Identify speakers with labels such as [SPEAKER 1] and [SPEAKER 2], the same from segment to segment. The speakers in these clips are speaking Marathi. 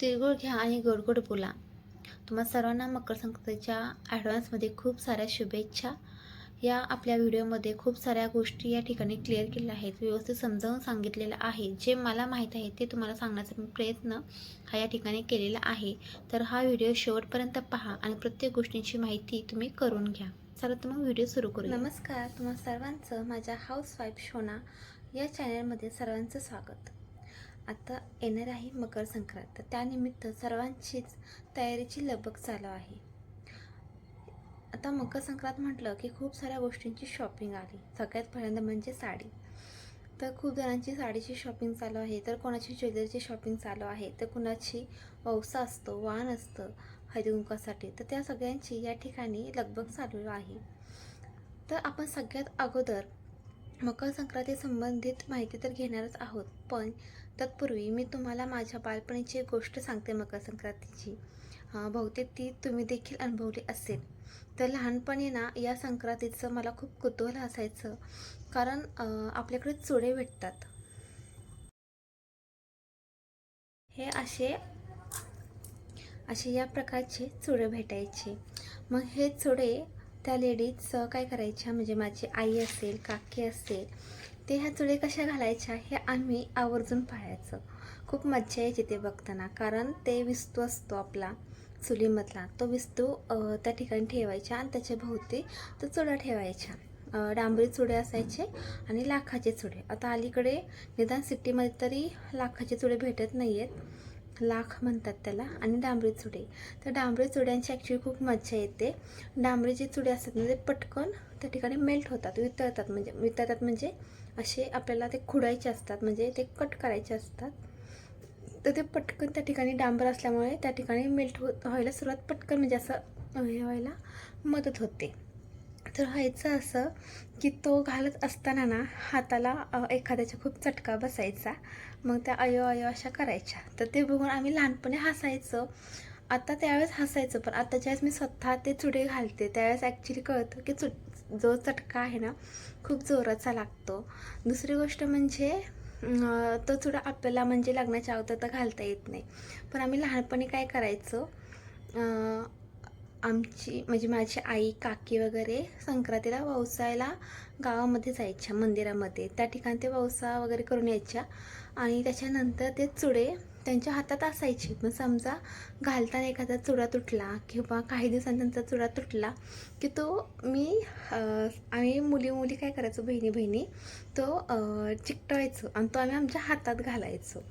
[SPEAKER 1] तिळगुळ घ्या आणि गोडगोड बोला. तुम्हा सर्वांना मकर संक्रांतीच्या ॲडव्हान्समध्ये खूप साऱ्या शुभेच्छा. या आपल्या व्हिडिओमध्ये खूप साऱ्या गोष्टी या ठिकाणी क्लिअर केलेल्या आहेत व्यवस्थित समजावून सांगितलेलं आहे. जे मला माहीत आहे ते तुम्हाला सांगण्याचा मी प्रयत्न हा या ठिकाणी केलेला आहे. तर हा व्हिडिओ शेवटपर्यंत पहा आणि प्रत्येक गोष्टींची माहिती तुम्ही करून घ्या. चला तर मग व्हिडिओ सुरू करू नमस्कार तुम्हा सर्वांचं माझ्या हाऊस वाईफ शोना या चॅनलमध्ये सर्वांचं स्वागत. आता येणार आहे मकर संक्रांत. तर त्यानिमित्त सर्वांचीच तयारीची लगबग चालू आहे. आता मकर संक्रांत म्हटलं की खूप साऱ्या गोष्टींची शॉपिंग आली. सगळ्यात पहिल्यांदा म्हणजे साडी. तर खूप जणांची साडीची शॉपिंग चालू आहे. तर कोणाची ज्वेलरीची शॉपिंग चालू आहे? तर कुणाची वौसा असतो वाण असतं हळदीकुंकासाठी तर त्या सगळ्यांची या ठिकाणी लगबग चालू आहे. तर आपण सगळ्यात अगोदर मकर संक्रांती संबंधित माहिती तर घेणारच आहोत. पण तत्पूर्वी मी तुम्हाला माझ्या बालपणीची एक गोष्ट सांगते मकर संक्रांतीची बहुतेक ती तुम्ही देखील अनुभवली असेल. तर लहानपणी ना या संक्रांतीचं मला खूप कुतूहल असायचं. कारण आपल्याकडे चुडे भेटतात. हे असे असे या प्रकारचे चुडे भेटायचे. मग हे चुडे त्या लेडीज काय करायच्या म्हणजे माझी आई असेल काकी असेल ते ह्या चुळी कशा घालायच्या हे आम्ही आवर्जून पाहायचं. खूप मज्जा यायची ते बघताना कारण ते विस्तू असतो आपला चुलीमधला. तो विस्तू त्या ठिकाणी ठेवायचा आणि त्याच्या भोवती तो चुडा ठेवायच्या डांबरी चुडे असायचे आणि लाखाचे चुडे. आता अलीकडे निदान सिटीमध्ये तरी लाखाचे चुडे भेटत नाही आहेत लाख म्हणतात त्याला आणि डांबरी चुडे. तर डांबरी चुड्यांची ॲक्च्युली खूप मज्जा येते. डांबरी जे चुडे असतात ना ते पटकन त्या ठिकाणी मेल्ट होतात वितळतात म्हणजे वितळतात म्हणजे असे आपल्याला ते खुडायचे असतात म्हणजे ते कट करायचे असतात. तर ते पटकन त्या ठिकाणी डांबर असल्यामुळे त्या ठिकाणी मेल्ट हो व्हायला सुरुवात पटकन म्हणजे असं हे व्हायला मदत होते. तर व्हायचं असं की तो घालत असताना ना हाताला एखाद्याचा खूप चटका बसायचा. मग त्या अयो अयो अशा करायच्या. तर ते बघून आम्ही लहानपणी हसायचो. आता त्यावेळेस हसायचं पण आता ज्यावेळेस मी स्वतः ते चुडे घालते त्यावेळेस ॲक्च्युली कळतं की चु जो चटका आहे ना खूप जोराचा लागतो. दुसरी गोष्ट म्हणजे तो चुडा आपल्याला म्हणजे लग्नाच्या अगोदर तर घालता येत नाही. पण आम्ही लहानपणी काय करायचो आमची म्हणजे माझी आई काकी वगैरे संक्रांतीला ववसायला गावामध्ये जायच्या मंदिरामध्ये. त्या ठिकाणी ते ववसा वगैरे करून यायच्या. आणि त्याच्यानंतर ते चुडे त्यांच्या हातात असायची. मग समजा घालताना एखादा चुडा तुटला किंवा काही दिवसांनी त्यांचा चुडा तुटला की तो मी आम्ही मुली मुली काय करायचो बहिणी बहिणी तो चिकटवायचो आणि तो आम्ही आमच्या हातात घालायचो.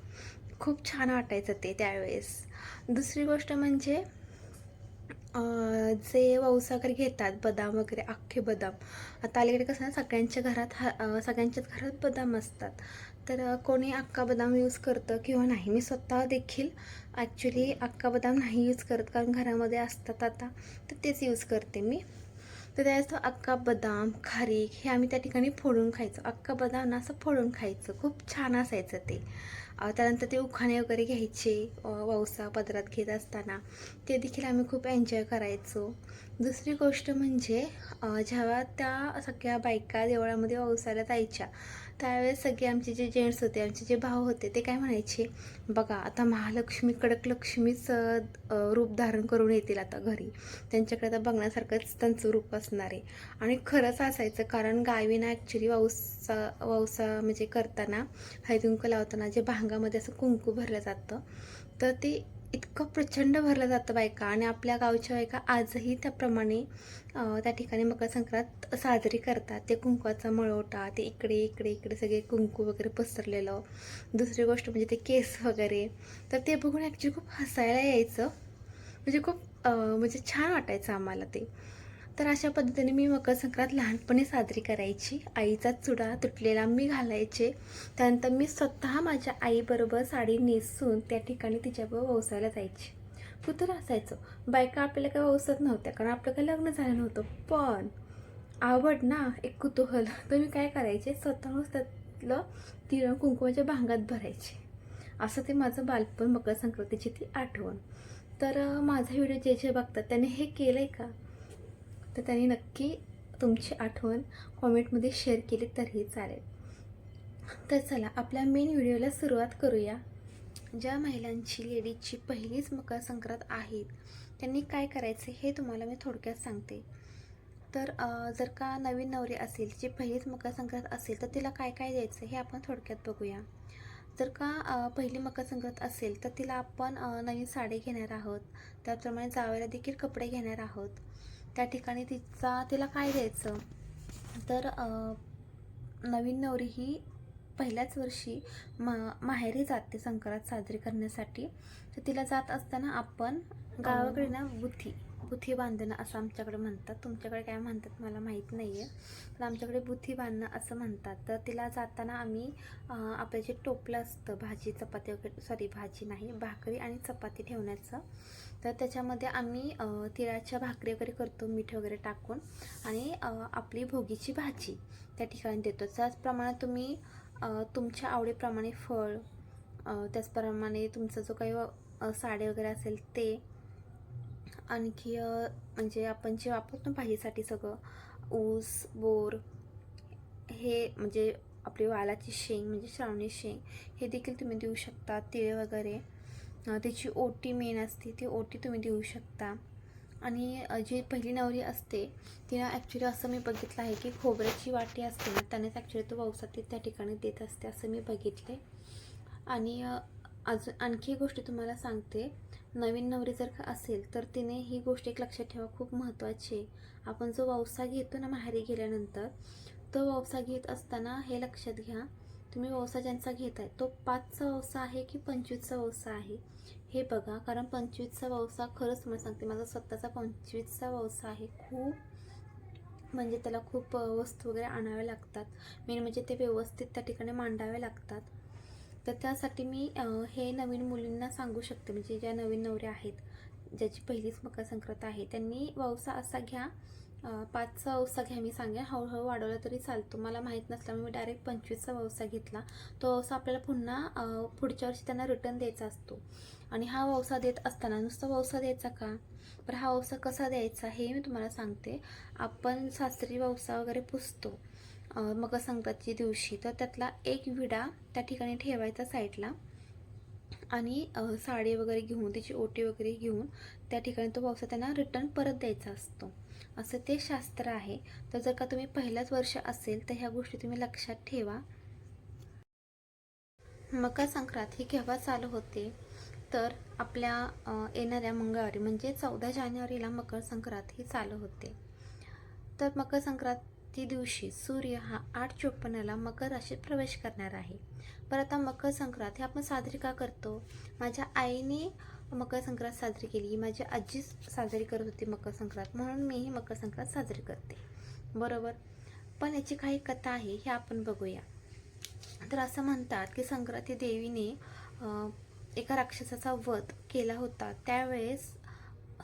[SPEAKER 1] खूप छान वाटायचं ते त्यावेळेस. दुसरी गोष्ट म्हणजे जे वौसा वगैरे घेतात बदाम वगैरे अख्खे बदाम. आता अलीकडे कसं ना सगळ्यांच्या घरात हा सगळ्यांच्याच घरात बदाम असतात. तर कोणी अख्खा बदाम यूज करतं किंवा नाही? मी स्वतः देखील ॲक्च्युली अख्खा बदाम नाही यूज करत कारण घरामध्ये असतात आता. तर तेच यूज करते मी. तर त्यावेळेस तो अख्खा बदाम खारीक हे आम्ही त्या ठिकाणी फोडून खायचो. अख्खा बदाम ना असं फोडून खायचं. खूप छान असायचं ते. त्यानंतर ते उखाणे वगैरे घ्यायचे पावसा पदरात घेत असताना. ते देखील आम्ही खूप एन्जॉय करायचो. दुसरी गोष्ट म्हणजे जेव्हा त्या सगळ्या बायका देवळामध्ये वौसायला जायच्या त्यावेळेस सगळे आमचे जे जेंट्स होते आमचे जे भाऊ होते ते काय म्हणायचे बघा आता महालक्ष्मी कडक लक्ष्मीच रूप धारण करून येतील आता घरी. त्यांच्याकडे आता बघण्यासारखंच त्यांचं रूप असणार आहे. आणि खरंच असायचं कारण गावीना ॲक्च्युली वाऊसा वावसा म्हणजे करताना हळदीकुंकू लावताना जे भांगामध्ये असं कुंकू भरलं जातं तर ते इतकं प्रचंड भरलं जातं बायका आणि आपल्या गावच्या बायका आजही त्याप्रमाणे त्या ठिकाणी मकर संक्रांत साजरी करतात. ते कुंकवाचा मळवटा ते इकडे इकडे इकडे सगळे कुंकू वगैरे पसरलेलं. दुसरी गोष्ट म्हणजे ते केस वगैरे. तर ते बघून ॲक्च्युली खूप हसायला यायचं. म्हणजे खूप म्हणजे छान वाटायचं आम्हाला ते. तर अशा पद्धतीने मी मकर संक्रांत लहानपणी साजरी करायची. आईचा चुडा तुटलेला मी घालायचे. त्यानंतर मी स्वतः माझ्या आईबरोबर साडी नेसून त्या ठिकाणी तिच्याबरोबर वौसायला जायची. कुठं असायचं. बायका आपल्याला काही वौसत नव्हत्या कारण आपलं काही लग्न झालं नव्हतं. पण आवड ना एक कुतूहल. तर मी काय करायचे? स्वतःहून त्यातलं तिळ कुंकुमाच्या भांगात भरायचे. असं ते माझं बालपण मकर संक्रांतीची ती आठवण. तर माझा व्हिडिओ जे जे बघतात त्याने हे केलं आहे का? तर त्यांनी नक्की तुमची आठवण कॉमेंटमध्ये शेअर केली तरीही चालेल. तर चला आपल्या मेन व्हिडिओला सुरुवात करूया. ज्या महिलांची लेडीजची पहिलीच मकर संक्रांत आहे त्यांनी काय करायचे हे तुम्हाला मी थोडक्यात सांगते. तर जर का नवीन नवरी असेल जी पहिलीच मकर संक्रांत असेल तर तिला काय काय द्यायचं हे आपण थोडक्यात बघूया. जर का पहिली मकर संक्रांत असेल तर तिला आपण नवीन साडी घेणार आहोत. त्याप्रमाणे जावयाला देखील कपडे घेणार आहोत. त्या ठिकाणी तिचा तिला काय द्यायचं? तर नवीन नवरी ही पहिल्याच वर्षी मा माहेरी जाते संक्रांत साजरी करण्यासाठी. तर तिला जात असताना आपण गावाकडे ना बुथी बुथी बांधणं असं आमच्याकडे म्हणतात. तुमच्याकडे काय म्हणतात मला माहीत नाही आहे पण आमच्याकडे बुथी बांधणं असं म्हणतात. तर तिला जाताना आम्ही आपलं जे टोपलं असतं भाजी चपाती वगैरे सॉरी भाजी नाही भाकरी आणि चपाती ठेवण्याचं. तर त्याच्यामध्ये आम्ही तिळाच्या भाकरी वगैरे करतो मीठ वगैरे टाकून. आणि आपली भोगीची भाजी त्या ठिकाणी देतो. त्याचप्रमाणे तुम्ही तुमच्या आवडीप्रमाणे फळ त्याचप्रमाणे तुमचा जो काही साडे वगैरे असेल ते आणखी म्हणजे आपण जे वापरतो भाजीसाठी सगळं ऊस बोर हे म्हणजे आपली वालाची शेंग म्हणजे श्रावणी शेंग हे देखील तुम्ही देऊ शकता. तिळे वगैरे त्याची ओटी मेन असते ती ओटी तुम्ही देऊ शकता. आणि जी पहिली नवरी असते तिला ॲक्च्युली असं मी बघितलं आहे की खोबऱ्याची वाटी असते ना त्यानेच ॲक्च्युली तो पावसात त्या ठिकाणी देत असते असं मी बघितले आणि अजून आणखी गोष्ट तुम्हाला सांगते. नवीन नवरी जर का असेल तर तिने ही गोष्ट एक लक्षात ठेवा खूप महत्त्वाची आहे. आपण जो वौसा घेतो ना माहेरी गेल्यानंतर तो वौसा घेत असताना हे लक्षात घ्या तुम्ही वौसा ज्यांचा घेत आहे तो पाचचा वौसा आहे की पंचवीसचा वौसा आहे? हे बघा कारण पंचवीसचा वौसा खरंच तुम्हाला सांगते माझा स्वतःचा पंचवीसचा वौसा आहे. खूप म्हणजे त्याला खूप वस्तू वगैरे आणाव्या लागतात. मेन म्हणजे ते व्यवस्थित त्या ठिकाणी मांडाव्या लागतात. तर त्यासाठी मी हे नवीन मुलींना सांगू शकते. म्हणजे ज्या नवीन नवऱ्या आहेत ज्याची पहिलीच मकर संक्रांत आहे त्यांनी वावसा असा घ्या. पाचचा अवसा घ्या मी सांगेन. हळूहळू वाढवला तरी चालतो. मला माहीत नसल्यामुळे मी डायरेक्ट पंचवीसचा वौसा घेतला. तो वौसा आपल्याला पुन्हा पुढच्या वर्षी त्यांना रिटर्न द्यायचा असतो. आणि हा वौसा देत असताना नुसता वौसा द्यायचा का? पर हा वौसा कसा द्यायचा हे मी तुम्हाला सांगते. आपण सासरी वौसा वगैरे पुसतो. मकर संक्रांतीच्या दिवशी तर त्यातला एक विडा त्या ठिकाणी ठेवायचा साईडला आणि साडी वगैरे घेऊन त्याची ओटी वगैरे घेऊन त्या ठिकाणी तो पावसा त्यांना रिटर्न परत द्यायचा असतो. असं ते शास्त्र आहे. तर जर का तुम्ही पहिल्याच वर्ष असेल तर ह्या गोष्टी तुम्ही लक्षात ठेवा. मकर संक्रांत ही केव्हा चालू होते? तर आपल्या येणाऱ्या मंगळवारी म्हणजे चौदा जानेवारीला मकर संक्रांत ही चालू होते. तर मकर संक्रांत दिवशी सूर्य हा आठ चोपन्नला मकर राशीत प्रवेश करणार आहे. बरं आता मकर संक्रांत हे आपण साजरी का करतो? माझ्या आईने मकर संक्रांत साजरी केली माझी आजी साजरी करत होती मकर संक्रांत म्हणून मीही मकर संक्रांत साजरी करते. बरोबर? पण याची काही कथा आहे हे आपण बघूया. तर असं म्हणतात की संक्रांती देवीने एका राक्षसाचा वध केला होता. त्यावेळेस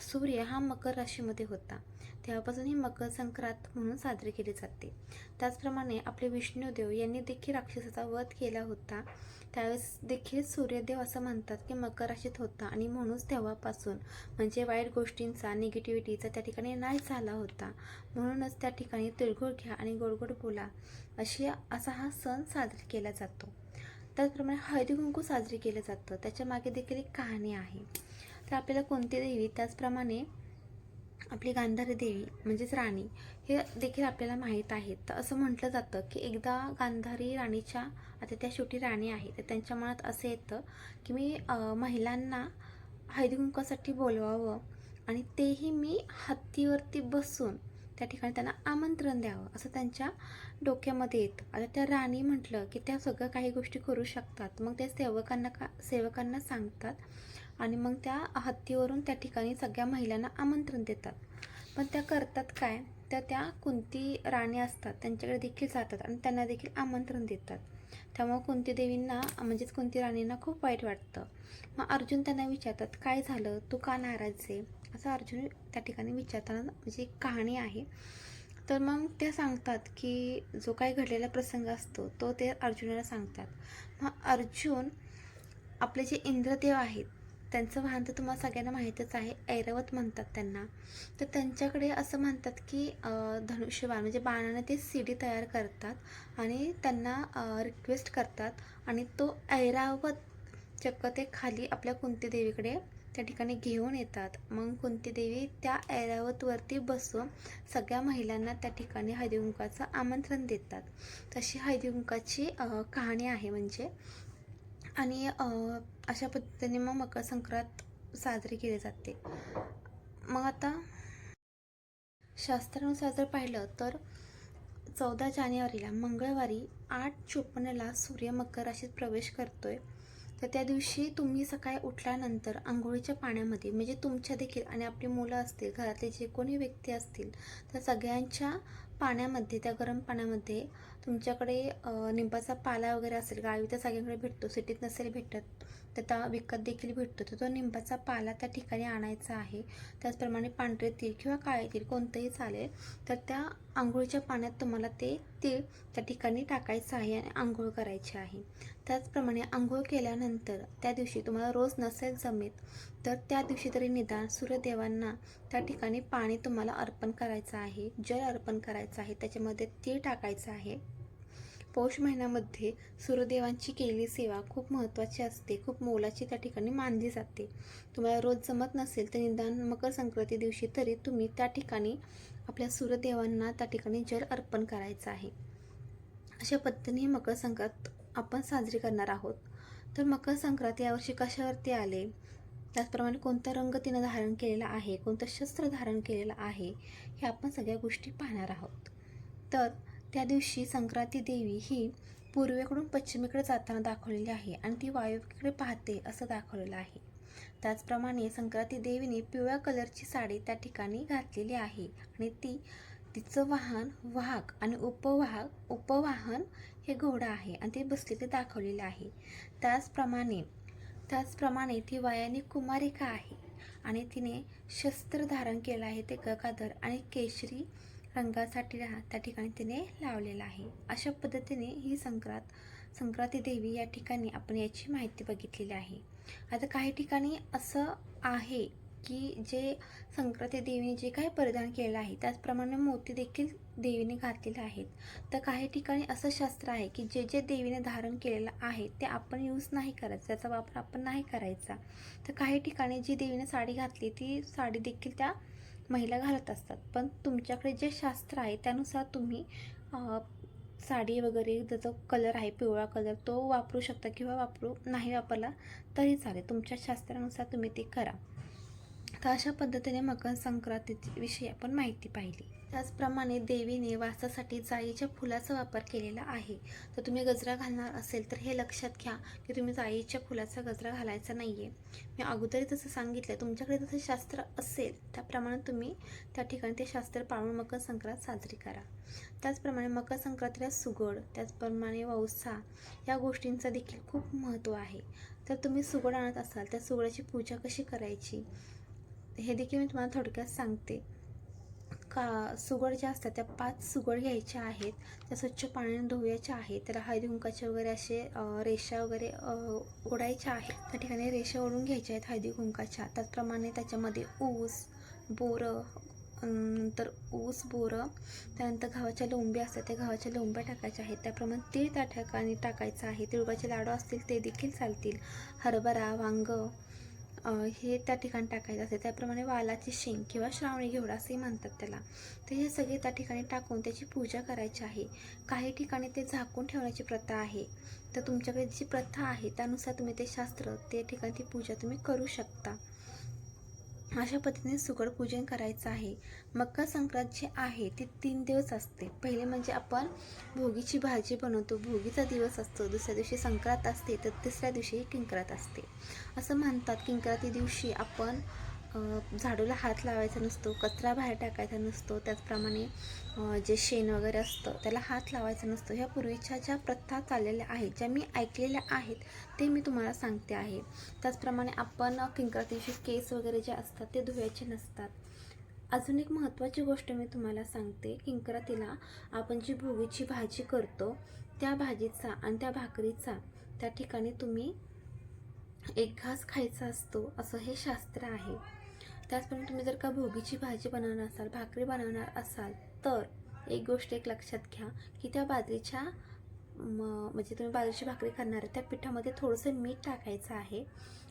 [SPEAKER 1] सूर्य हा मकर राशीमध्ये होता. तेव्हापासून ही मकर संक्रांत म्हणून साजरी केली जाते. त्याचप्रमाणे आपले विष्णुदेव यांनी देखील राक्षसाचा वध केला होता. त्यावेळेस देखील सूर्यदेव असं म्हणतात की मकर राशीत होता आणि म्हणूनच तेव्हापासून म्हणजे वाईट गोष्टींचा निगेटिव्हिटीचा त्या ठिकाणी नाश झाला होता. म्हणूनच त्या ठिकाणी तिळगुळ घ्या आणि गोडगोड बोला अशी असा हा सण साजरा केला जातो. त्याचप्रमाणे हळदी कुंकू साजरी केलं जातं त्याच्यामागे देखील एक कहाणी आहे. तर आपल्याला कोणती देवी त्याचप्रमाणे आपली गांधारी देवी म्हणजेच राणी हे देखील आपल्याला माहीत आहे. तर असं म्हटलं जातं की एकदा गांधारी राणीच्या आता त्या शेवटी राणी आहे तर त्यांच्या मनात असं येतं की मी महिलांना हळदीकुंकासाठी बोलवावं आणि तेही मी हत्तीवरती बसून त्या ठिकाणी त्यांना आमंत्रण द्यावं असं त्यांच्या डोक्यामध्ये येतं. आता त्या राणी म्हटलं की त्या सगळं काही गोष्टी करू शकतात. मग त्या सेवकांना का सेवकांना सांगतात आणि मग त्या हत्तीवरून त्या ठिकाणी सगळ्या महिलांना आमंत्रण देतात. पण त्या करतात काय? त्या त्या कुंती राणी असतात त्यांच्याकडे देखील जातात आणि त्यांना देखील आमंत्रण देतात. त्यामुळे कुंती देवींना म्हणजेच कुंती राणींना खूप वाईट वाटतं. मग अर्जुन त्यांना विचारतात काय झालं? तू का नाराज आहे? असं अर्जुन त्या ठिकाणी विचारताना म्हणजे एक कहाणी आहे. तर मग त्या सांगतात की जो काही घडलेला प्रसंग असतो तो ते अर्जुनाला सांगतात. मग अर्जुन आपले जे इंद्रदेव आहेत त्यांचं वाहन तर तुम्हाला सगळ्यांना माहीतच आहे ऐरावत म्हणतात त्यांना. तर त्यांच्याकडे असं म्हणतात की धनुष्यबाण म्हणजे बाणाने ते सीडी तयार करतात आणि त्यांना रिक्वेस्ट करतात आणि तो ऐरावत चक्क ते खाली आपल्या कुंती देवीकडे त्या ठिकाणी घेऊन येतात. मग कुंती देवी त्या ऐरावतवरती बसून सगळ्या महिलांना त्या ठिकाणी हळदीकुंकाचं आमंत्रण देतात. तशी हळदीकुंकाची कहाणी आहे म्हणजे. आणि अशा पद्धतीने मग मकर संक्रांत साजरी केली जाते. मग आता शास्त्रानुसार जर पाहिलं तर चौदा जानेवारीला मंगळवारी आठ चोपन्नला सूर्य मकर राशीत प्रवेश करतोय. तर त्या दिवशी तुम्ही सकाळी उठल्यानंतर आंघोळीच्या पाण्यामध्ये म्हणजे तुमच्या देखील आणि आपली मुलं असतील घरातले जे कोणी व्यक्ती असतील तर सगळ्यांच्या पाण्यामध्ये त्या गरम पाण्यामध्ये तुमच्याकडे निंबाचा पाला वगैरे असेल गावी तर सगळ्यांकडे भेटतो सिटीत नसेल भेटत तर त्या विकत देखील भेटतो. तर तो निंबाचा पाला त्या ठिकाणी आणायचा आहे. त्याचप्रमाणे पांढरे तीळ किंवा काळे तीळ कोणतंही चालेल तर त्या आंघोळीच्या पाण्यात तुम्हाला ते तीळ त्या ठिकाणी टाकायचं आहे आणि आंघोळ करायची आहे. त्याचप्रमाणे आंघोळ केल्यानंतर त्या दिवशी तुम्हाला रोज नसेल जमेत तर त्या दिवशी तरी निदान सूर्यदेवांना त्या ठिकाणी पाणी तुम्हाला अर्पण करायचं आहे जल अर्पण करायचं आहे त्याच्यामध्ये तीळ टाकायचं आहे. पौष महिन्यामध्ये सूर्यदेवांची केलेली सेवा खूप महत्त्वाची असते खूप मोलाची त्या ठिकाणी मानली जाते. तुम्हाला रोज जमत नसेल तर निदान मकर संक्रांती दिवशी तरी तुम्ही त्या ठिकाणी आपल्या सूर्यदेवांना त्या ठिकाणी जल अर्पण करायचं आहे. अशा पद्धतीने मकर संक्रांत आपण साजरी करणार आहोत. तर मकर संक्रांत यावर्षी कशावरती आले? त्याचप्रमाणे कोणता रंग तिनं धारण केलेला आहे कोणतं शस्त्र धारण केलेलं आहे हे आपण सगळ्या गोष्टी पाहणार आहोत. तर त्या दिवशी संक्रांती देवी ही पूर्वेकडून पश्चिमेकडे जाताना दाखवलेली आहे आणि ती वायुव्येकडे पाहते असं दाखवलेलं आहे. त्याचप्रमाणे संक्रांती देवीने पिवळ्या कलरची साडी त्या ठिकाणी घातलेली आहे आणि ती तिचं वाहन वाहक आणि उपवाहक उपवाहन हे घोडा आहे आणि ते बसलेले दाखवलेले आहे. त्याचप्रमाणे त्याचप्रमाणे ती वयाने कुमारिका आहे. आणि तिने शस्त्र धारण केलं आहे ते गगाधर आणि केशरी रंगासाठी त्या ठिकाणी तिने लावलेला आहे. अशा पद्धतीने ही संक्रांत संक्रांती देवी या ठिकाणी आपण याची माहिती बघितलेली आहे. आता काही ठिकाणी असं आहे की जे संक्रांती देवीने जे काही परिधान केलेलं आहे त्याचप्रमाणे मोती देखील देवीने घातलेले आहेत. तर काही ठिकाणी असं शास्त्र आहे की जे जे देवीने धारण केलेलं आहे ते आपण यूज नाही करायचं त्याचा वापर आपण नाही करायचा. तर काही ठिकाणी जी देवीने साडी घातली ती साडी देखील त्या महिला घालत असतात. पण तुमच्याकडे जे शास्त्र आहे त्यानुसार तुम्ही साडी वगैरे ज्याचा कलर आहे पिवळा कलर तो वापरू शकता किंवा वापरू नाही वापरला तरी चालेल. तुमच्या शास्त्रानुसार तुम्ही ते करा. तर अशा पद्धतीने मकर संक्रांतीविषयी आपण माहिती पाहिली. त्याचप्रमाणे देवीने वासासाठी जाईच्या फुलाचा वापर केलेला आहे. तर तुम्ही गजरा घालणार असेल तर हे लक्षात घ्या की तुम्ही जाईच्या फुलाचा गजरा घालायचा नाही आहे मी अगोदरही तसं सांगितलं तुमच्याकडे जसं शास्त्र असेल त्याप्रमाणे तुम्ही त्या ठिकाणी ते शास्त्र पाळून मकर संक्रांत साजरी करा. त्याचप्रमाणे मकर संक्रांतीला सुगड त्याचप्रमाणे वौसा या गोष्टींचं देखील खूप महत्त्व आहे. तर तुम्ही सुगड आणत असाल तर सुगडाची पूजा कशी करायची? हे देखील मी तुम्हाला थोडक्यात सांगते. का सुगड ज्या असतात त्या पाच सुगड घ्यायच्या आहेत. त्या स्वच्छ पाण्याने धुवायच्या आहेत. त्याला हळदी कुंकाचे वगैरे असे रेषा वगैरे ओढायच्या आहेत. त्या ठिकाणी रेषा ओढून घ्यायच्या आहेत हळदी कुंकाच्या. त्याचप्रमाणे त्याच्यामध्ये ऊस बोरं नंतर ऊस बोरं त्यानंतर गव्हाच्या लोंब्या असतात त्या गव्हाच्या लोंब्या टाकायच्या आहेत. त्याप्रमाणे तीळ त्या ठिकाणी टाकायचं आहे. तिळगाचे लाडू असतील ते देखील चालतील. हरभरा वांग हे त्या ठिकाणी टाकायचं असते. त्याप्रमाणे वालाची शेंग किंवा श्रावणी घेवडा असेही म्हणतात त्याला. तर हे सगळे त्या ठिकाणी टाकून त्याची पूजा करायची आहे. काही ठिकाणी ते झाकून ठेवण्याची प्रथा आहे. तर तुमच्याकडे जी प्रथा आहे त्यानुसार तुम्ही ते शास्त्र ते ठिकाणी ती पूजा तुम्ही करू शकता. अशा पद्धतीने सुगड पूजन करायचं आहे. मकर संक्रांत जे आहे ती तीन दिवस असते. पहिले म्हणजे आपण भोगीची भाजी बनवतो. भोगीचा दिवस असतो. दुसऱ्या दिवशी संक्रांत असते. तर तिसऱ्या दिवशी किंकरात असते. असं म्हणतात किंक्रांती दिवशी आपण झाडूला हात लावायचा नसतो कचरा बाहेर टाकायचा नसतो त्याचप्रमाणे जे शेण वगैरे असतं त्याला हात लावायचा नसतो. ह्या पूर्वीच्या ज्या प्रथा चाललेल्या आहेत ज्या मी ऐकलेल्या आहेत ते मी तुम्हाला सांगते आहे. त्याचप्रमाणे आपण किंकरतीचे केस वगैरे जे असतात ते धुवायचे नसतात. अजून एक महत्त्वाची गोष्ट मी तुम्हाला सांगते. किंकरातीला आपण जी भोगीची भाजी करतो त्या भाजीचा आणि त्या भाकरीचा त्या ठिकाणी तुम्ही एक घास खायचा असतो असं हे शास्त्र आहे. त्याचप्रमाणे तुम्ही जर का भोगीची भाजी बनवणार असाल भाकरी बनवणार असाल तर एक गोष्ट एक लक्षात घ्या की त्या बाजरीच्या म म्हणजे तुम्ही बाजरीची भाकरी करणार आहे त्या पिठामध्ये थोडंसं मीठ टाकायचं आहे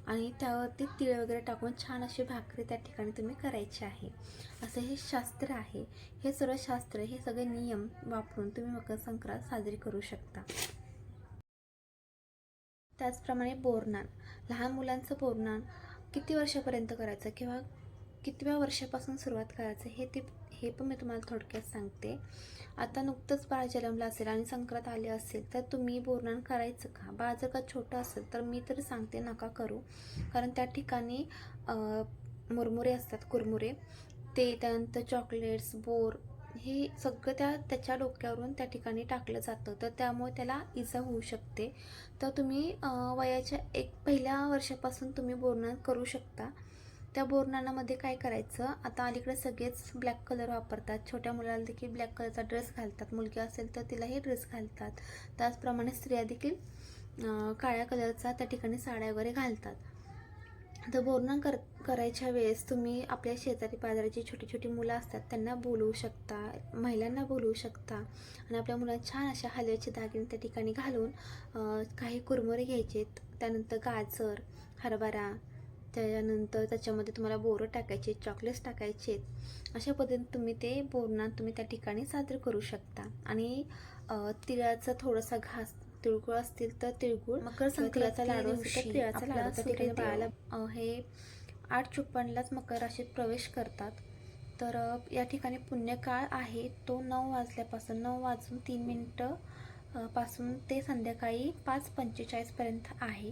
[SPEAKER 1] आणि त्यावरती तिळ वगैरे टाकून छान अशी भाकरी त्या ठिकाणी तुम्ही करायची आहे. असं हे शास्त्र आहे. हे सर्व शास्त्र हे सगळे नियम वापरून तुम्ही मकर संक्रांत साजरी करू शकता. त्याचप्रमाणे बोरनान लहान मुलांचं बोरनान किती वर्षापर्यंत करायचं किंवा कितव्या वर्षापासून सुरुवात करायचं हे ते हे पण मी तुम्हाला थोडक्यात सांगते. आता नुकतंच बाळ जन्मलं असेल आणि संक्रांत आले असेल तर तुम्ही बोरणान करायचं का? बाळ जर का छोटं असेल तर मी तर सांगते नका करू. कारण त्या ठिकाणी मुरमुरे असतात कुरमुरे. ते त्यानंतर चॉकलेट्स बोर हे सगळं त्या त्याच्या डोक्यावरून त्या ठिकाणी टाकलं जातं. तर त्यामुळे त्याला इजा होऊ शकते. तर तुम्ही वयाच्या एक पहिल्या वर्षापासून तुम्ही बोरनान करू शकता. त्या बोरनानामध्ये काय करायचं? आता अलीकडे सगळेच ब्लॅक कलर वापरतात. छोट्या मुलाला देखील ब्लॅक कलरचा ड्रेस घालतात. मुलगी असेल तर तिलाही ड्रेस घालतात. त्याचप्रमाणे स्त्रिया देखील काळ्या कलरचा त्या ठिकाणी साड्या वगैरे घालतात. तर बोरणं कर करायच्या वेळेस तुम्ही आपल्या शेजारी पाजाराची छोटी छोटी मुलं असतात त्यांना बोलवू शकता. महिलांना बोलवू शकता. आणि आपल्या मुलांना छान अशा हलव्याचे दागिने त्या ठिकाणी घालून काही कुरमुरे घ्यायचेत. त्यानंतर गाजर हरभरा त्याच्यानंतर त्याच्यामध्ये तुम्हाला बोरं टाकायचे चॉकलेट्स टाकायचे अशा पद्धतीने तुम्ही ते बोरनान तुम्ही त्या ठिकाणी साजरं करू शकता. आणि तिळाचा थोडासा घास तिळगुळ असतील तर तिळगुळ मकर संक्रांतीचा लाडू तिळाचा लाडू ठिकाणी बाळाला हे आठ चुप्पणलाच मकर राशीत प्रवेश करतात. तर या ठिकाणी पुण्यकाळ आहे. तो नऊ वाजल्यापासून नऊ वाजून तीन मिनटं पासून ते संध्याकाळी पाच पंचेचाळीसपर्यंत आहे.